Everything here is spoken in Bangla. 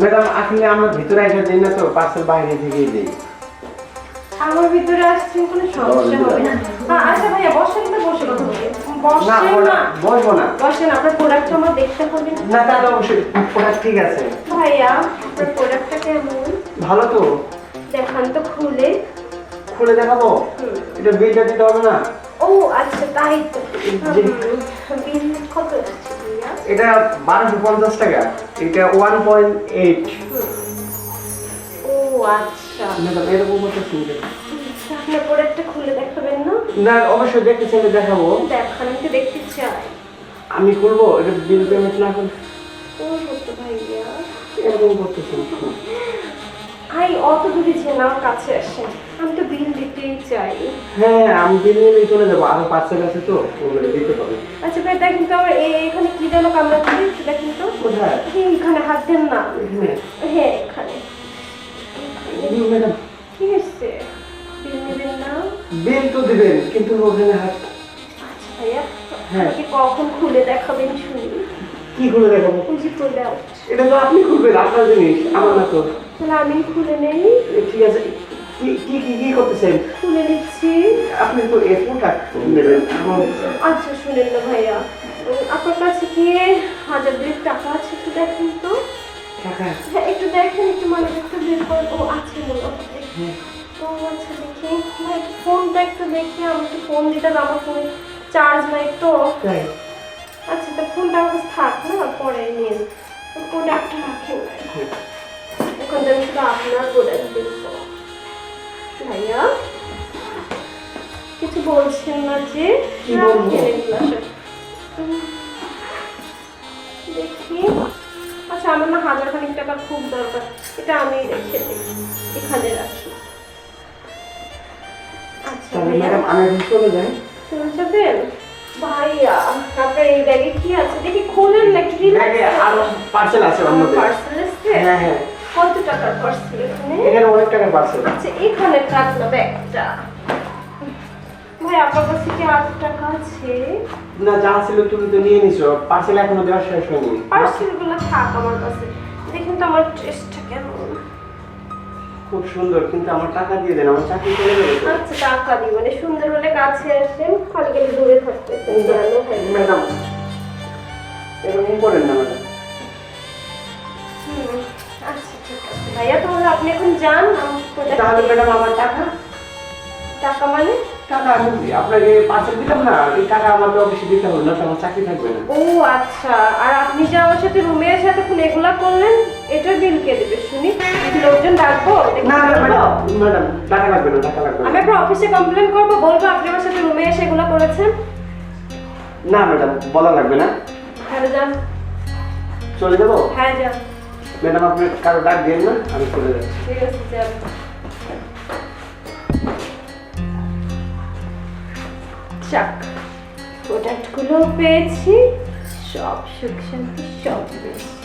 ম্যাডাম আসলে আমরা ভিতরে এসে দিই না তো পার্সেল বাইরে থেকেই দিই। আমার ভিতরে আসছেন কোনো সমস্যা হবে না। হ্যাঁ, আচ্ছা ভাইয়া বসেন না বসে কথা বলি। না বসেন না। বসেন আপনার প্রোডাক্ট আমার দেখতে হবে। না তাহলে অবশ্যই ওটা ঠিক আছে। ভাইয়া আপনার প্রোডাক্টটা কেমন? ভালো তো। দেখান তো খুলে। খুলে দেখাবো? এটা বিলটা দিতে হবে না? ও আচ্ছা তাই তো। এটা বারোশো পঞ্চাশ টাকা। এটা ওয়ান পয়েন্ট এইট ও আচ্ছা। ম্যাডাম এরকম প্রোডাক্টটা খুলে দেখাবেন না? না অবশ্যই চাইলে দেখাবো। দেখান আমি দেখতে চাই। আমি করব এটা বিল পেমেন্ট না করলে। ও সত্য ভাইয়া। এরকম করতেছি। ভাই অত দূরে যে না কাছে আসেন। আমি তো বিল দিতেই চাই। হ্যাঁ আমি বিল নিয়ে চলে যাব। আরও পার্সেল আছে তো ওগুলো দিতে হবে। আচ্ছা ভাই তো আমার এখানে কি যেন কামড়াচ্ছে একটু দেখেন তো কোথায়? এখানে হাত দেন না। এখানে? হ্যাঁ এখানে। ম্যাডাম। কি হচ্ছে? বিল নেবেন না? বিল তো দিবেন কিন্তু ওখানে হাত আচ্ছা ভাইয়া হ্যাঁ। কখন খুলে দেখাবেন শুনি। কি করে দেখাবো? যে খুলে দাও এটা তো আপনি খুলবেন আপনার জিনিস আমার না তো। তাহলে আমি খুলে নেই। ঠিক আছে কি কি কি কি করতেছেন? খুলে নিচ্ছি। আপনি তো এফোটা আচ্ছা শুনেন না ভাইয়া। আপনার কাছে কি হাজার দুই টাকা আছে একটু দেখেন তো? টাকা? হ্যাঁ একটু দেখেন একটু মানে একটু বের করেন। ও আছে মনে আচ্ছা দেখি। ভাই ফোনটা একটু দেখি আমি তো ফোন দিতে আমার ফোনে চার্জ নাই তো। আচ্ছা তো ফোনটা আমার কাছে থাক না? পরে নিন প্রোডাক্টটা রাখেন। এখন তো আমি শুধু আপনার প্রোডাক্ট দেখব। ভাইয়া? কিছু বলছেন না যে? কি বলব? উম, দেখি। আচ্ছা আমার না হাজার খানিক টাকা খুব দরকার। এটা আমি রেখে দিই। এখানে রাখি। আচ্ছা ভাইয়া। ম্যাডাম আমি চলে যাই চলে যাবেন? ভাইয়া আপনার এই ব্যাগে কি আছে? দেখি খোলেন না কি আরও পার্সেল আছে অন্যদের পার্সেল আছে? হ্যাঁ হ্যাঁ। কত টাকার পার্সেল এখানে? এখানে অনেক টাকার পার্সেল আচ্ছা এখানে থাক না ব্যাগটা ভাই আপনার কাছে কি আট টাকা আছে? না যা ছিল তুমি তো নিয়ে নিছো। পার্সেল এখনও দেওয়া শেষ হয়নি। পার্সেলগুলো থাক আমার কাছে। দেখুন তো আমার ড্রেসটা কেমন। খুব সুন্দর কিন্তু আমার টাকা দিয়ে দেন আমার চাকরি চলে যাবে। আচ্ছা টাকা দিই মানে সুন্দর হলে কাছে আসেন খালি খালি দূরে থাকতে ম্যাডাম এরকম করেন না ম্যাডাম। আপনি এখন যান তাহলে ম্যাডাম আমার টাকা? টাকা মানে? টাকা আমি আপনাকে পার্সেল দিলাম না? এই টাকা আমাকে অফিসে দিতে হবে না আমার চাকরি থাকবে না। ও আচ্ছা। আর আপনি যে আমার সাথে এগুলা করলেন এটা বিল কে দেবে? শুনি। লোকজন ডাকবো না না ম্যাডাম ম্যাডাম টাকা লাগবে না টাকা লাগবে আমি আপনার অফিসে কমপ্লেন করব বলব আপনি আমার সাথে রুমে এসে এগুলা করেছেন। না ম্যাডাম বলা লাগবে না। যান। চলে যাব? হ্যাঁ যান। ম্যাডাম, আপনি কারও ডাক দিন না, আমি চলে যাচ্ছি। ঠিক আছে যাক প্রোডাক্টগুলো পেয়েছি, সব সুখ শান্তি সব পেয়েছি।